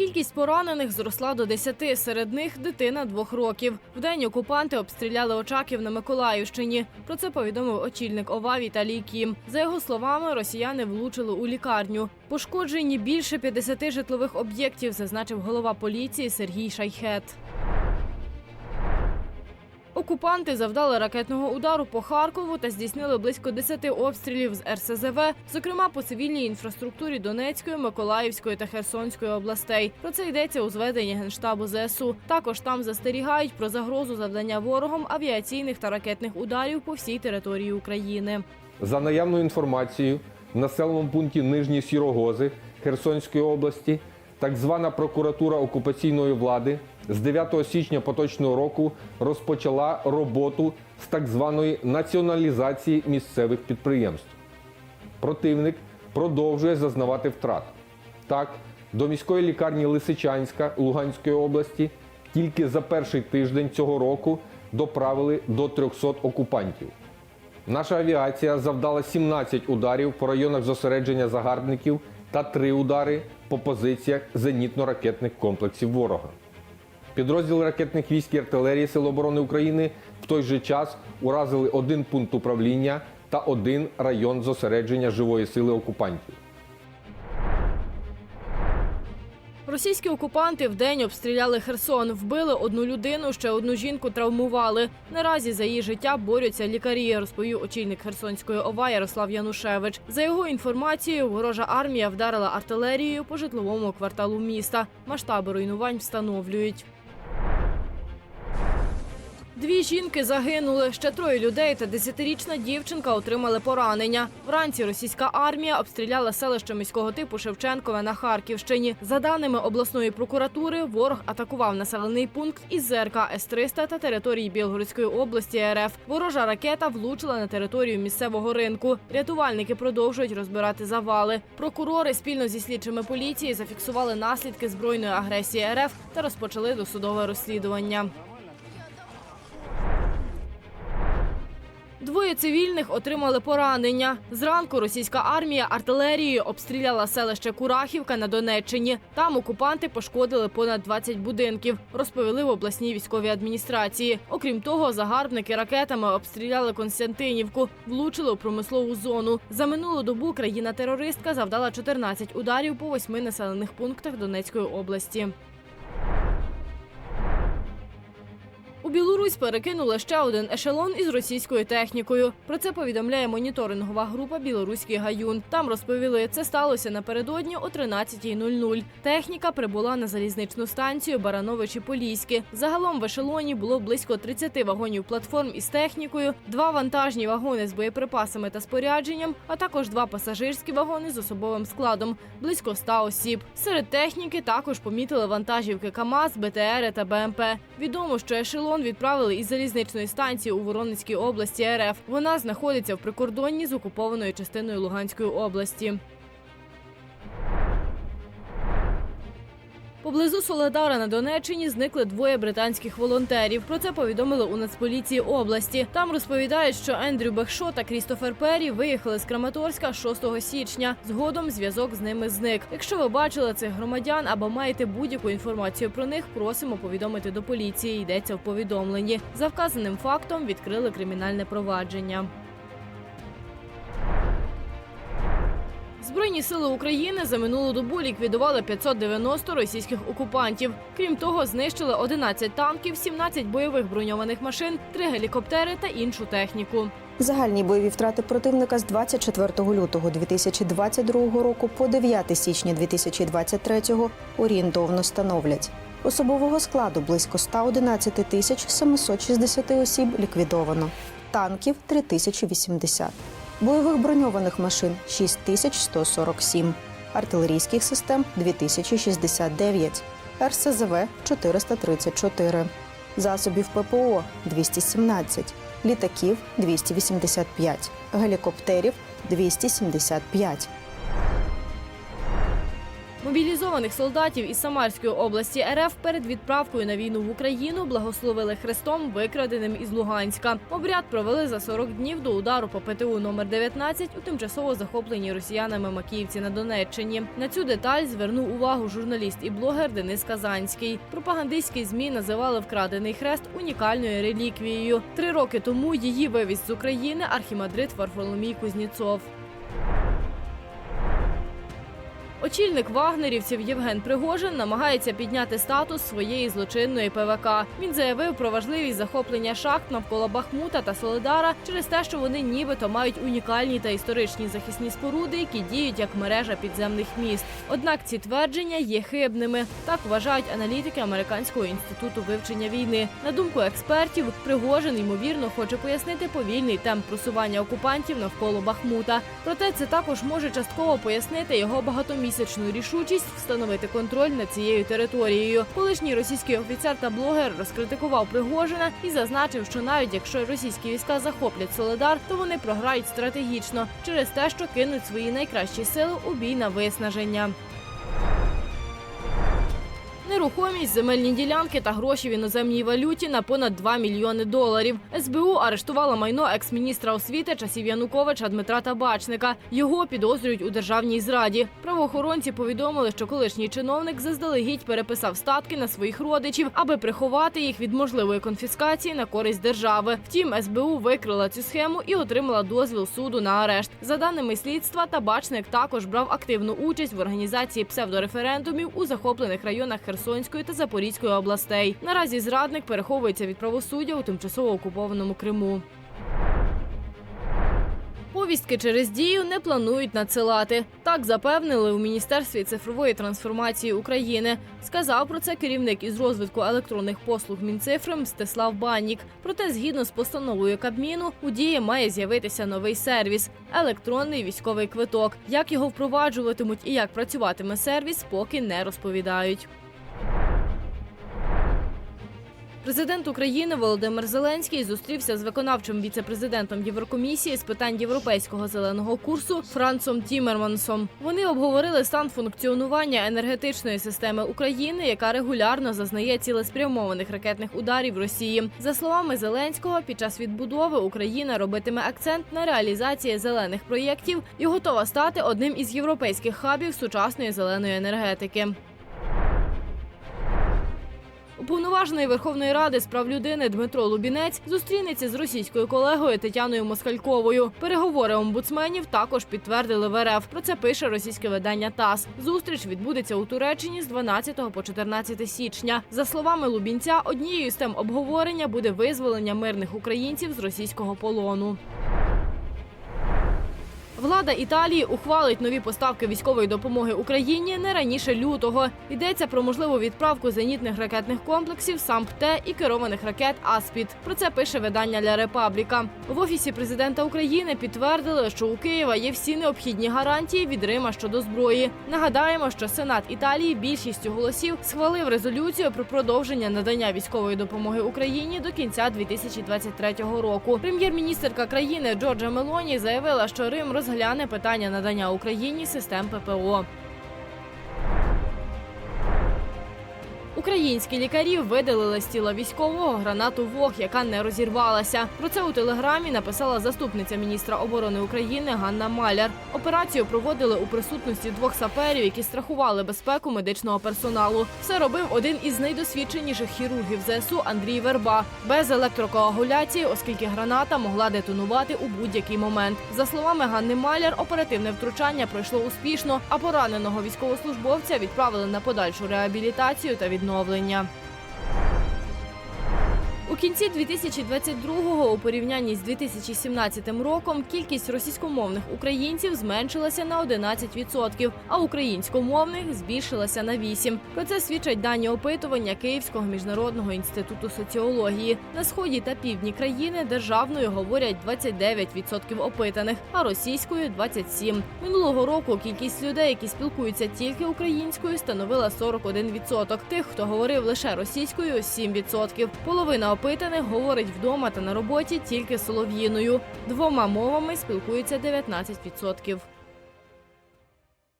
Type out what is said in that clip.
Кількість поранених зросла до 10, серед них дитина двох років. Вдень окупанти обстріляли Очаків на Миколаївщині. Про це повідомив очільник ОВА Віталій Кім. За його словами, росіяни влучили у лікарню. Пошкоджені більше 50 житлових об'єктів, зазначив голова поліції Сергій Шайхет. Окупанти завдали ракетного удару по Харкову та здійснили близько 10 обстрілів з РСЗВ, зокрема по цивільній інфраструктурі Донецької, Миколаївської та Херсонської областей. Про це йдеться у зведенні генштабу ЗСУ. Також там застерігають про загрозу завдання ворогом авіаційних та ракетних ударів по всій території України. За наявною інформацією, в населеному пункті Нижні Сірогози Херсонської області так звана прокуратура окупаційної влади з 9 січня поточного року розпочала роботу з так званої націоналізації місцевих підприємств. Противник продовжує зазнавати втрат. Так, до міської лікарні Лисичанська Луганської області тільки за перший тиждень цього року доправили до 300 окупантів. Наша авіація завдала 17 ударів по районах зосередження загарбників та три удари по позиціях зенітно-ракетних комплексів ворога. Підрозділи ракетних військ і артилерії Сил оборони України в той же час уразили один пункт управління та один район зосередження живої сили окупантів. Російські окупанти вдень обстріляли Херсон, вбили одну людину, ще одну жінку травмували. Наразі за її життя борються лікарі, розповів очільник Херсонської ОВА Ярослав Янушевич. За його інформацією, ворожа армія вдарила артилерією по житловому кварталу міста. Масштаби руйнувань встановлюють. Дві жінки загинули. Ще троє людей та десятирічна дівчинка отримали поранення. Вранці російська армія обстріляла селище міського типу Шевченкове на Харківщині. За даними обласної прокуратури, ворог атакував населений пункт із ЗРК С-300 та території Білгородської області РФ. Ворожа ракета влучила на територію місцевого ринку. Рятувальники продовжують розбирати завали. Прокурори спільно зі слідчими поліції зафіксували наслідки збройної агресії РФ та розпочали досудове розслідування. Двоє цивільних отримали поранення. Зранку російська армія артилерією обстріляла селище Курахівка на Донеччині. Там окупанти пошкодили понад 20 будинків, розповіли в обласній військовій адміністрації. Окрім того, загарбники ракетами обстріляли Константинівку, влучили у промислову зону. За минулу добу країна-терористка завдала 14 ударів по восьми населених пунктах Донецької області. Білорусь перекинули ще один ешелон із російською технікою. Про це повідомляє моніторингова група Білоруський гаюн. Там розповіли, це сталося напередодні о 13.00. Техніка прибула на залізничну станцію Барановичі Поліське. Загалом в ешелоні було близько 30 вагонів платформ із технікою, два вантажні вагони з боєприпасами та спорядженням, а також два пасажирські вагони з особовим складом близько 100 осіб. Серед техніки також помітили вантажівки КАМАЗ, БТРи та БМП. Відомо, що ешелон відправили із залізничної станції у Воронецькій області РФ. Вона знаходиться в прикордонні з окупованою частиною Луганської області. Поблизу Соледара на Донеччині зникли двоє британських волонтерів. Про це повідомили у Нацполіції області. Там розповідають, що Ендрю Бехшо та Крістофер Перрі виїхали з Краматорська 6 січня. Згодом зв'язок з ними зник. Якщо ви бачили цих громадян або маєте будь-яку інформацію про них, просимо повідомити до поліції. Йдеться в повідомленні. За вказаним фактом відкрили кримінальне провадження. Збройні сили України за минулу добу ліквідували 590 російських окупантів. Крім того, знищили 11 танків, 17 бойових броньованих машин, 3 гелікоптери та іншу техніку. Загальні бойові втрати противника з 24 лютого 2022 року по 9 січня 2023 орієнтовно становлять. Особового складу близько 111 тисяч 760 осіб ліквідовано, танків 3080, бойових броньованих машин 6147, артилерійських систем 2069, РСЗВ 434, засобів ППО 217, літаків 285, гелікоптерів 275. Мобілізованих солдатів із Самарської області РФ перед відправкою на війну в Україну благословили хрестом, викраденим із Луганська. Обряд провели за 40 днів до удару по ПТУ номер 19 у тимчасово захопленій росіянами Макіївці на Донеччині. На цю деталь звернув увагу журналіст і блогер Денис Казанський. Пропагандистські змі називали вкрадений хрест унікальною реліквією. Три роки тому її вивіз з України архімандрит Варфоломій Кузніцов. Очільник вагнерівців Євген Пригожин намагається підняти статус своєї злочинної ПВК. Він заявив про важливість захоплення шахт навколо Бахмута та Соледара через те, що вони нібито мають унікальні та історичні захисні споруди, які діють як мережа підземних міст. Однак ці твердження є хибними. Так вважають аналітики Американського інституту вивчення війни. На думку експертів, Пригожин ймовірно хоче пояснити повільний темп просування окупантів навколо Бахмута. Проте це також може частково пояснити його багатомісячну рішучість встановити контроль над цією територією. Колишній російський офіцер та блогер розкритикував Пригожина і зазначив, що навіть якщо російські війська захоплять Соледар, то вони програють стратегічно через те, що кинуть свої найкращі сили у бій на виснаження. Нерухомість, земельні ділянки та гроші в іноземній валюті на понад 2 мільйони доларів. СБУ арештувала майно екс-міністра освіти часів Януковича Дмитра Табачника. Його підозрюють у державній зраді. Правоохоронці повідомили, що колишній чиновник заздалегідь переписав статки на своїх родичів, аби приховати їх від можливої конфіскації на користь держави. Втім, СБУ викрила цю схему і отримала дозвіл суду на арешт. За даними слідства, Табачник також брав активну участь в організації псевдореферендумів у захоплених районах Херсонської та Запорізької областей. Наразі зрадник переховується від правосуддя у тимчасово окупованому Криму. Повістки через дію не планують надсилати. Так запевнили у міністерстві цифрової трансформації України. Сказав про це керівник із розвитку електронних послуг Мінцифри Мстислав Баннік. Проте, згідно з постановою Кабміну, у дії має з'явитися новий сервіс електронний військовий квиток. Як його впроваджуватимуть і як працюватиме сервіс, поки не розповідають. Президент України Володимир Зеленський зустрівся з виконавчим віце-президентом Єврокомісії з питань європейського зеленого курсу Францом Тімермансом. Вони обговорили стан функціонування енергетичної системи України, яка регулярно зазнає цілеспрямованих ракетних ударів Росії. За словами Зеленського, під час відбудови Україна робитиме акцент на реалізації зелених проєктів і готова стати одним із європейських хабів сучасної зеленої енергетики. Уповноважений Верховної Ради з прав людини Дмитро Лубінець зустрінеться з російською колегою Тетяною Москальковою. Переговори омбудсменів також підтвердили в РФ. Про це пише російське видання ТАСС. Зустріч відбудеться у Туреччині з 12 по 14 січня. За словами Лубінця, однією з тем обговорення буде визволення мирних українців з російського полону. Влада Італії ухвалить нові поставки військової допомоги Україні не раніше лютого. Йдеться про можливу відправку зенітних ракетних комплексів САМП-Т і керованих ракет Аспід. Про це пише видання Ля Репабліка. В офісі президента України підтвердили, що у Києва є всі необхідні гарантії від Рима щодо зброї. Нагадаємо, що Сенат Італії більшістю голосів схвалив резолюцію про продовження надання військової допомоги Україні до кінця 2023 року. Прем'єр-міністерка країни Джорджа Мелоні заявила, що Рим розгляне питання надання Україні систем ППО. Українські лікарі видалили з тіла військового гранату ВОГ, яка не розірвалася. Про це у телеграмі написала заступниця міністра оборони України Ганна Маляр. Операцію проводили у присутності двох саперів, які страхували безпеку медичного персоналу. Все робив один із найдосвідченіших хірургів ЗСУ Андрій Верба без електрокоагуляції, оскільки граната могла детонувати у будь-який момент. За словами Ганни Маляр, оперативне втручання пройшло успішно, а пораненого військовослужбовця відправили на подальшу реабілітацію та відновлення. У кінці 2022-го у порівнянні з 2017 роком кількість російськомовних українців зменшилася на 11%, а українськомовних збільшилася на 8%. Про це свідчать дані опитування Київського міжнародного інституту соціології. На сході та півдні країни державною говорять 29% опитаних, а російською 27%. Минулого року кількість людей, які спілкуються тільки українською, становила 41%. Тих, хто говорив лише російською 7%. Половина опитаних говорить вдома та на роботі тільки солов'їною. Двома мовами спілкуються 19%.